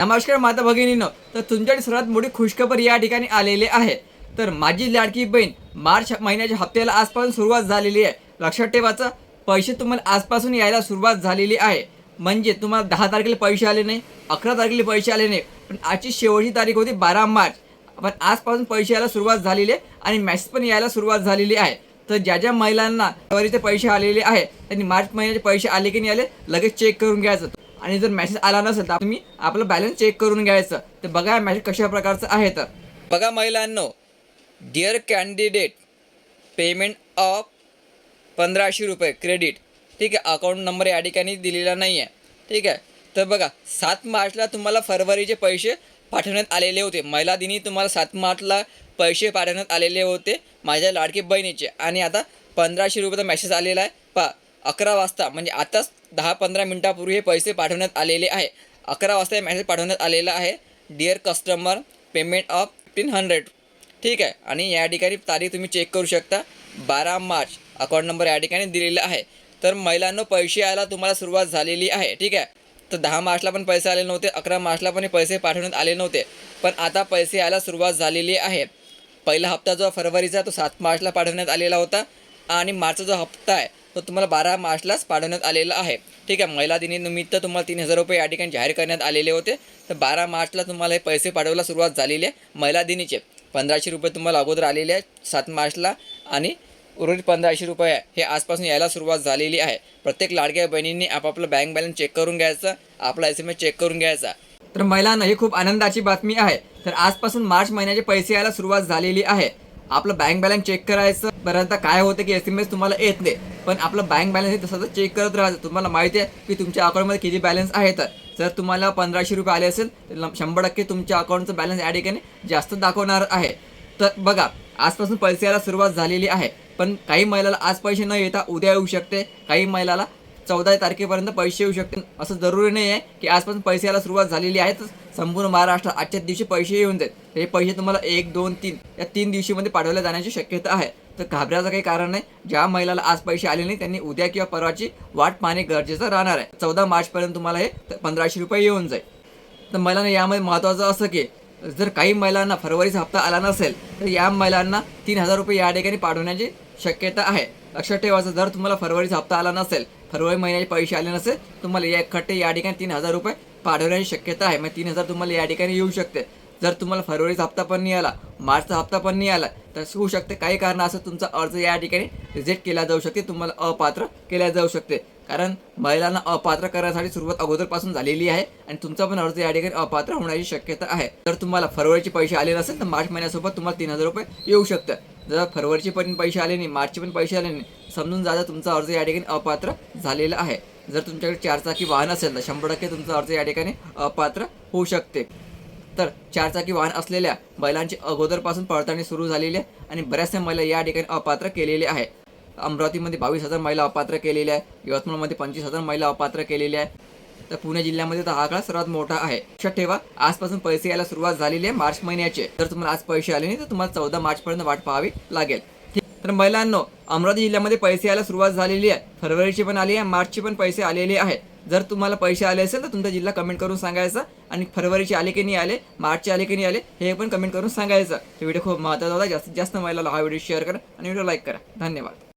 नमस्कार माता भगिनीनं. तर तुमच्याकडे सर्वात मोठी खुशखबर या ठिकाणी आलेली आहे. तर माझी लाडकी बहीण मार्च महिन्याच्या हप्त्याला आजपासून सुरुवात झालेली आहे. लक्षात ठेवायचं पैसे तुम्हाला आजपासून यायला सुरुवात झालेली आहे. म्हणजे तुम्हाला दहा तारखेला पैसे आले नाही अकरा तारखेला पैसे आले नाही पण आजची शेवटची तारीख होती बारा मार्च. पण आजपासून पैसे यायला सुरुवात झालेली आहे आणि मॅसेज पण यायला सुरुवात झालेली आहे. तर ज्या ज्या महिलांना फेब्रुवारीचे पैसे आलेले आहे त्यांनी मार्च महिन्याचे पैसे आले की नाही आले लगेच चेक करून घ्यायचं. आणि जर मेसेज आला नसेल तर तुम्ही आपलं बॅलन्स चेक करून घ्यायचं. तर बघा मेसेज कशा प्रकारचं आहे तर. बघा महिलांनो डिअर कॅन्डिडेट पेमेंट ऑफ पंधराशे रुपये क्रेडिट ठीक आहे अकाउंट नंबर या ठिकाणी दिलेला नाही आहे ठीक आहे तर बघा सात मार्चला तुम्हाला फरवरीचे पैसे पाठवण्यात आलेले होते. महिला दिनी तुम्हाला सात मार्चला पैसे पाठवण्यात आलेले होते माझ्या लाडके बहिणीचे. आणि आता पंधराशे रुपयाचा मेसेज आलेला आहे. पा अकरा वाजता म्हणजे आताच दहा पंधरा मिनटापूर्वी हे पैसे पाठवण्यात आलेले आहे. अकरा वाजता हे मॅसेज पाठवण्यात आलेला आहे. Dear customer payment of fifteen hundred ठीक आहे. आणि या ठिकाणी तारीख तुम्ही चेक करू शकता. बारा मार्च अकाउंट नंबर या ठिकाणी दिलेला आहे. तर महिलांनो पैसे यायला तुम्हाला सुरुवात झालेली आहे. ठीक आहे. तर दहा मार्चला पण पैसे आले नव्हते अकरा मार्चला पण हे पैसे पाठवण्यात आले नव्हते. पण आता पैसे यायला सुरुवात झालेली आहे. पहिला हप्ता जो फरवरीचा तो सात मार्चला पाठवण्यात आलेला होता. आणि मार्चचा जो हप्ता आहे तो तुम्हाला बारा मार्चलाच पाठवण्यात आलेला आहे. ठीक आहे महिला दिनीनिमित्त तुम्हाला तीन हजार रुपये या ठिकाणी जाहीर करण्यात आलेले होते. तर बारा मार्चला तुम्हाला हे पैसे पाठवायला सुरुवात झालेली आहे महिला दिनीचे. पंधराशे रुपये तुम्हाला अगोदर आलेले आहे सात मार्चला. आणि उर्वरित पंधराशे रुपये हे आजपासून यायला सुरुवात झालेली आहे. प्रत्येक लाडक्या बहिणींनी आपापलं बँक बॅलन्स चेक करून घ्यायचं आपला एस एम एस चेक करून घ्यायचा. तर महिलांना ही खूप आनंदाची बातमी आहे. तर आजपासून मार्च महिन्याचे पैसे यायला सुरुवात झालेली आहे. आपलं बँक बॅलन्स चेक करायचं. बऱ्याचदा काय होतं की एस एम एस तुम्हाला येत नाही. पण आपलं बँक बॅलन्स हे तसं चेक करत राहायचं. तुम्हाला माहिती आहे की तुमच्या अकाउंटमध्ये किती बॅलन्स आहे तर. जर तुम्हाला पंधराशे रुपये आले असेल तर शंभर टक्के तुमच्या अकाउंटचं बॅलन्स या ठिकाणी जास्त दाखवणार आहे. तर बघा आजपासून पैसे यायला सुरुवात झालेली आहे. पण काही महिलाला आज पैसे न येता उद्या येऊ शकते. काही महिलाला चौदा तारखेपर्यंत पैसे येऊ शकते. असं जरुरी नाही आहे की आजपासून पैसे यायला सुरुवात झालेली आहे. तर संपूर्ण महाराष्ट्रात आजच्या दिवशी पैसे येऊन जाईल हे पैसे तुम्हाला एक दोन तीन या तीन दिवशीमध्ये पाठवल्या जाण्याची शक्यता आहे. तर घाबरायचं काही कारण नाही. ज्या महिलाला आज पैसे आले नाही त्यांनी उद्या किंवा परवाची वाट पाहणे गरजेचं राहणार आहे. चौदा मार्चपर्यंत तुम्हाला हे पंधराशे रुपये येऊन जाईल. तर महिलांना यामध्ये महत्त्वाचं असं की जर काही महिलांना फरवरीचा हप्ता आला नसेल तर या महिलांना तीन हजार रुपये या ठिकाणी पाठवण्याची शक्यता आहे. लक्षात ठेवायचं जर तुम्हाला फरवरीचा हप्ता आला नसेल फरवरी महिन्याचे पैसे आले नसेल तुम्हाला या खट्टे या ठिकाणी तीन हजार रुपये पाठवण्याची शक्यता आहे. मग तीन हजार तुम्हाला या ठिकाणी येऊ शकते. जर तुम्हाला फरवरीचा हप्ता पण नाही आला मार्चचा हप्ता पण नाही आला तर होऊ शकते काही कारण असं तुमचा अर्ज या ठिकाणी रिजेक्ट केला जाऊ शकते. तुम्हाला अपात्र केल्या जाऊ शकते. कारण महिलांना अपात्र करण्यासाठी सुरुवात अगोदरपासून झालेली आहे आणि तुमचा पण अर्ज या ठिकाणी अपात्र होण्याची शक्यता आहे. जर तुम्हाला फरवरीचे पैसे आले नसेल तर मार्च महिन्यासोबत तुम्हाला तीन हजार रुपये येऊ शकतं. जर फरवरीचे पण पैसे आले नाही मार्चचे पण पैसे आले नाही समजून जाता तुमचा अर्ज या ठिकाणी अपात्र झालेला आहे. जर तुमच्याकडे चारचाकी वाहन असेल तर शंभर टक्के तुमचा अर्ज या ठिकाणी अपात्र होऊ शकते. तर चारचाकी वाहन असलेल्या बैलांची अगोदरपासून पडताळणी सुरू झालेली आहे आणि बऱ्याचशा महिला या ठिकाणी अपात्र केलेल्या आहे अमरावतीमध्ये बावीस हजार महिला अपात्र केलेल्या आहे यवतमाळमध्ये पंचवीस हजार महिला अपात्र केलेल्या आहे तर पुणे जिल्ह्यामध्ये तर हा आकडा सर्वात मोठा आहे. लक्षात ठेवा आजपासून पैसे यायला सुरुवात झालेली आहे मार्च महिन्याचे. जर तुम्हाला आज पैसे आले नाही तर तुम्हाला चौदा मार्चपर्यंत वाट पाहावी लागेल. तर महिलांनो अमरावती जिल्ह्यामध्ये पैसे यायला सुरुवात झालेली आहे. फरवरीची पण आली आहे मार्चची पण पैसे आलेले आहेत जर तुम्हाला पैसे आले असेल तर तुमचा जिल्हा कमेंट करून सांगायचं आणि फरवरीचे आले की नाही आले मार्चचे आले की नाही आले हे पण कमेंट करून सांगायचं. हे व्हिडिओ खूप महत्त्वाचा होता. जास्तीत जास्त महिलाला हा व्हिडिओ शेअर करा आणि व्हिडिओ लाईक करा. धन्यवाद.